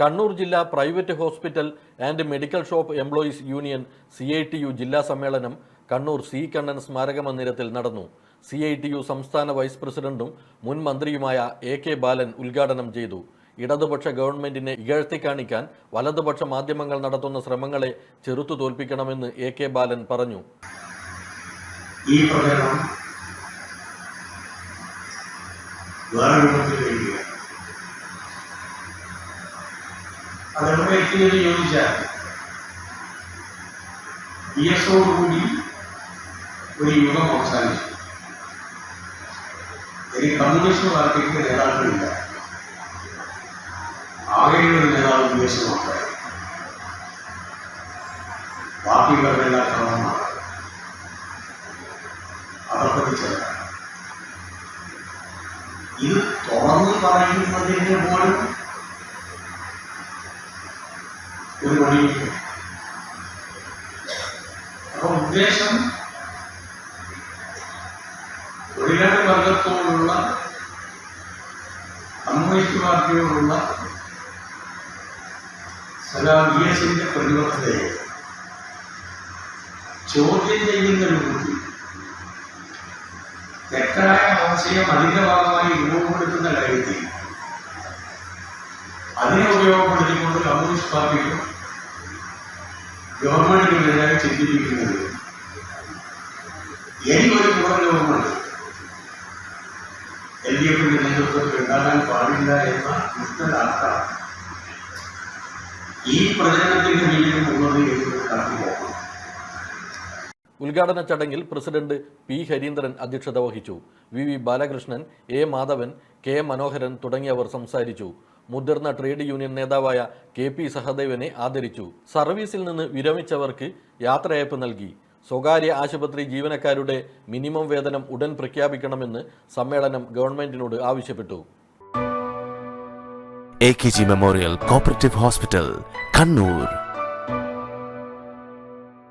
കണ്ണൂർ ജില്ലാ private hospital and medical shop employees union C I T U ജില്ലാ സമ്മേളനം Kannur C Kannan സ്മാരക മന്ദിരത്തിൽ നടന്നു. സി ഐ ടി യു സംസ്ഥാന വൈസ് പ്രസിഡന്റും മുൻ മന്ത്രിയുമായ എ കെ ബാലൻ ഉദ്ഘാടനം ചെയ്തു. ഇടതുപക്ഷ ഗവൺമെന്റിനെ ഇകഴ്ത്തി കാണിക്കാൻ വലതുപക്ഷ മാധ്യമങ്ങൾ നടത്തുന്ന ശ്രമങ്ങളെ ചെറുത്തു തോൽപ്പിക്കണമെന്ന് എ കെ ബാലൻ പറഞ്ഞു. ഈ രൂപത്തിൽ വരികയാണ് അതെവിടെ എത്തിയെന്ന് ചോദിച്ചാൽ പി എസോടുകൂടി ഒരു യുഗം അവസാനിച്ചു ഇനി കമ്മ്യൂണിസ്റ്റ് പാർട്ടിക്ക് നേതാക്കളില്ല ആകെയുള്ള ഒരു നേതാവ് പി എസ് മാത്രമേ ബാക്കിയുള്ളവരെല്ലാം ക്രമമാണ് അകപ്പെട്ടിച്ചത് ഇത് തുറന്നു പറയുന്നതിന് പോലും ഒരു വഴിയില്ല അപ്പൊ ഉദ്ദേശം തൊഴിലാളി വർഗത്തോടുള്ള കമ്മ്യൂണിസ്റ്റ് പാർട്ടിയോടുള്ള സദാ വി എസിന്റെ പ്രതിബദ്ധതയെ ചോദ്യം ചെയ്യുന്ന രൂപത്തിൽ തെറ്റായ ആശയം അതിന്റെ ഭാഗമായി രൂപപ്പെടുത്തുന്ന കാര്യത്തിൽ അതിനെ ഉപയോഗപ്പെടുത്തിക്കൊണ്ട് കമ്മ്യൂണിസ്റ്റ് പാർട്ടിക്കും ഗവൺമെന്റിനെതിരെ ചിന്തിപ്പിക്കുന്നത് ഇനി ഒരു പുറം ഗവൺമെന്റ് എൽ ഡി എഫിന്റെ നേതൃത്വത്തിൽ ഉണ്ടാകാൻ പാടില്ല എന്ന ദുഷ്ടലാക്കാണ് ഈ പ്രചരണത്തിന്റെ പിന്നിൽ മുന്നോട്ട് പോകണം ഉദ്ഘാടന ചടങ്ങിൽ പ്രസിഡന്റ് പി ഹരീന്ദ്രൻ അധ്യക്ഷത വഹിച്ചു. V V Balakrishnan A Madhavan K Manoharan തുടങ്ങിയവർ സംസാരിച്ചു. മുതിർന്ന ട്രേഡ് യൂണിയൻ നേതാവായ കെ പി സഹദേവനെ ആദരിച്ചു. സർവീസിൽ നിന്ന് വിരമിച്ചവർക്ക് യാത്രയയപ്പ് നൽകി. സ്വകാര്യ ആശുപത്രി ജീവനക്കാരുടെ മിനിമം വേതനം ഉടൻ പ്രഖ്യാപിക്കണമെന്ന് സമ്മേളനം ഗവൺമെന്റിനോട് ആവശ്യപ്പെട്ടു. A K G memorial cooperative hospital Kannur